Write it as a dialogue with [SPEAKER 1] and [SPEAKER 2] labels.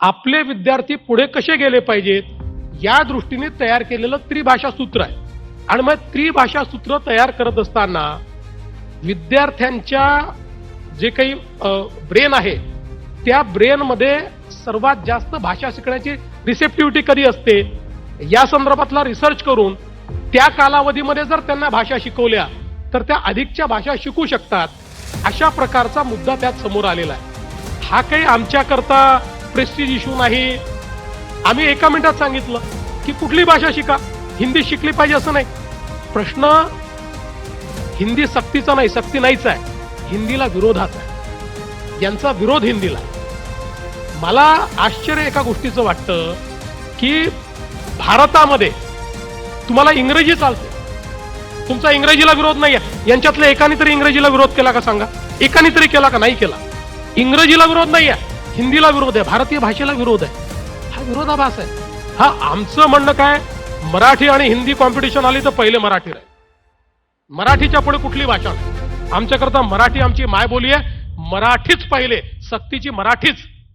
[SPEAKER 1] आपले विद्यार्थी पुढे कसे गेले पाहिजेत? या दृष्टीने तयार केलेलं त्रिभाषा सूत्र आहे. आणि मग त्रिभाषा सूत्र तयार करत असताना विद्यार्थ्यांच्या जे काही ब्रेन आहे त्या ब्रेनमध्ये सर्वात जास्त भाषा शिकण्याची रिसेप्टिव्हिटी कधी असते? या संदर्भातला रिसर्च करून त्या कालावधीमध्ये जर त्यांना भाषा शिकवल्या तर त्या अधिकच्या भाषा शिकू शकतात. अशा प्रकारचा मुद्दा त्यात समोर आलेला आहे. हा काही आमच्याकरता प्रेस्टिज इश्यू नाही. आम्ही एका मिनिटात सांगितलं की कुठली भाषा शिका? हिंदी शिकली पाहिजे असं नाही. प्रश्न हिंदी सक्तीचा नाही सक्ती नाहीच आहे. हिंदीला विरोधाचा आहे. यांचा विरोध हिंदीला मला आश्चर्य एका गोष्टीचं वाटतं की भारतामध्ये तुम्हाला इंग्रजी चालते तुमचा इंग्रजीला विरोध नाही आहे यांच्यातल्या एकाने तरी इंग्रजीला विरोध केला का सांगा? एकाने तरी केला का नाही केला? इंग्रजीला विरोध नाही आहे हिंदीला विरोध आहे भारतीय भाषेला विरोध आहे. हा विरोधाभास आहे. हा आमचं म्हणणं काय? मराठी आणि हिंदी कॉम्पिटिशन आली तर पहिले मराठी राहील. मराठीच्या पुढे कुठली भाषा नाही. आमच्याकरता मराठी आमची मायबोली आहे. मराठीच पहिले. सक्तीची मराठीच.